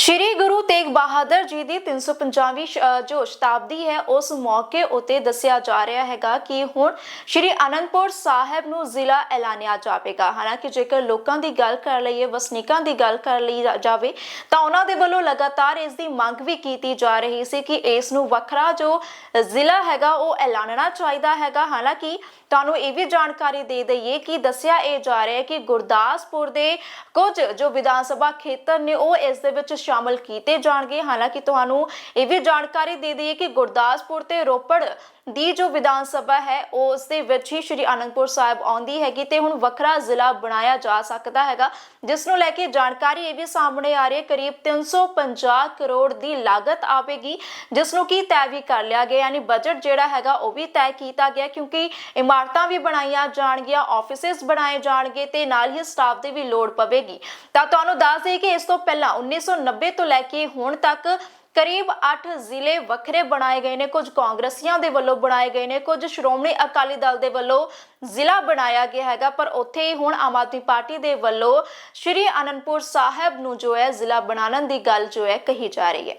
ਸ਼੍ਰੀ ਗੁਰੂ ਤੇਗ ਬਹਾਦਰ ਜੀ ਦੀ 350ਵੀਂ ਸ਼- ਅ, ਜੋ ਸ਼ਤਾਬਦੀ ਹੈ ਉਸ ਮੌਕੇ ਉਤੇ ਦੱਸਿਆ ਜਾ ਰਿਹਾ ਹੈਗਾ ਕਿ ਹੁਣ ਸ਼੍ਰੀ ਅਨੰਦਪੁਰ ਸਾਹਿਬ ਨੂੰ ਜ਼ਿਲ੍ਹਾ ਐਲਾਨਿਆ ਜਾਵੇਗਾ। ਹਾਲਾਂਕਿ ਜੇਕਰ ਲੋਕਾਂ ਦੀ ਗੱਲ ਕਰ ਲਈਏ ਵਸਨੀਕਾਂ ਦੀ ਗੱਲ ਕਰ ਲਈ ਜਾਵੇ ਤਾਂ ਉਹਨਾਂ ਦੇ ਵੱਲੋਂ ਲਗਾਤਾਰ ਇਸ ਦੀ ਮੰਗ ਵੀ ਕੀਤੀ ਜਾ ਰਹੀ ਸੀ ਕਿ ਇਸ ਨੂੰ ਵੱਖਰਾ ਜੋ ਜ਼ਿਲ੍ਹਾ ਹੈਗਾ ਉਹ ਐਲਾਨਣਾ ਚਾਹੀਦਾ ਹੈਗਾ। ਹਾਲਾਂਕਿ ਤੁਹਾਨੂੰ ਇਹ ਵੀ ਜਾਣਕਾਰੀ ਦੇ ਦਈਏ ਕਿ ਦੱਸਿਆ ਇਹ ਜਾ ਰਿਹਾ ਹੈ ਕਿ ਗੁਰਦਾਸਪੁਰ ਦੇ ਕੁਝ ਜੋ ਵਿਧਾਨ ਸਭਾ ਖੇਤਰ ਨੇ ਉਹ ਇਸ ਦੇ ਵਿੱਚ ਸ਼ਾਮਲ ਕੀਤੇ ਜਾਣਗੇ। ਹਾਲਾਂਕਿ ਤੁਹਾਨੂੰ ਇਹ ਵੀ ਜਾਣਕਾਰੀ ਦੇ ਦਈਏ ਕਿ ਗੁਰਦਾਸਪੁਰ ਤੇ ਰੋਪੜ ਦੀ ਜੋ ਵਿਧਾਨ ਸਭਾ ਹੈ, ਉਸ ਦੇ ਵਿੱਚ ਹੀ ਸ਼੍ਰੀ ਅਨੰਦਪੁਰ ਸਾਹਿਬ ਆਉਂਦੀ ਹੈਗੀ ਤੇ ਹੁਣ ਵੱਖਰਾ ਜ਼ਿਲ੍ਹਾ ਬਣਾਇਆ ਜਾ ਸਕਦਾ ਹੈਗਾ, ਜਿਸ ਨੂੰ ਲੈ ਕੇ ਜਾਣਕਾਰੀ ਇਹ ਵੀ ਸਾਹਮਣੇ ਆ ਰਹੀ ਹੈ, ਕਰੀਬ 350 ਕਰੋੜ ਦੀ ਲਾਗਤ ਆਵੇਗੀ, ਜਿਸ ਨੂੰ ਕੀ ਤੈਅ ਵੀ ਕਰ ਲਿਆ ਗਿਆ, ਯਾਨੀ ਬਜਟ ਜਿਹੜਾ ਹੈਗਾ ਉਹ ਵੀ ਤੈਅ ਕੀਤਾ ਗਿਆ, ਕਿਉਂਕਿ ਇਮਾਰਤਾਂ ਵੀ ਬਣਾਈਆਂ ਜਾਣਗੀਆਂ ਆਫਿਸਿਸ ਬਣਾਏ ਜਾਣਗੇ ਤੇ ਨਾਲ ਹੀ ਸਟਾਫ ਦੀ ਵੀ ਲੋੜ ਪਵੇਗੀ। ਤਾਂ ਤੁਹਾਨੂੰ ਦੱਸ ਦੇਈਏ ਕਿ ਇਸ ਤੋਂ ਪਹਿਲਾਂ 1990 ਤੋਂ ਲੈ ਕੇ ਹੁਣ ਤੱਕ ਕਰੀਬ 8 ਜ਼ਿਲ੍ਹੇ ਵੱਖਰੇ ਬਣਾਏ ਗਏ ਨੇ। ਕੁਝ ਕਾਂਗਰਸੀਆਂ ਦੇ ਵੱਲੋਂ ਬਣਾਏ ਗਏ ਨੇ, ਕੁਝ ਸ਼੍ਰੋਮਣੀ ਅਕਾਲੀ ਦਲ ਦੇ ਵੱਲੋਂ ਜ਼ਿਲ੍ਹਾ ਬਣਾਇਆ ਗਿਆ ਹੈਗਾ। ਪਰ ਉੱਥੇ ਹੀ ਹੁਣ ਆਮ ਆਦਮੀ ਪਾਰਟੀ ਦੇ ਵੱਲੋਂ ਸ਼੍ਰੀ ਅਨੰਦਪੁਰ ਸਾਹਿਬ ਨੂੰ ਜੋ ਹੈ ਜ਼ਿਲ੍ਹਾ ਬਣਾਉਣ ਦੀ ਗੱਲ ਜੋ ਹੈ ਕਹੀ ਜਾ ਰਹੀ ਹੈ।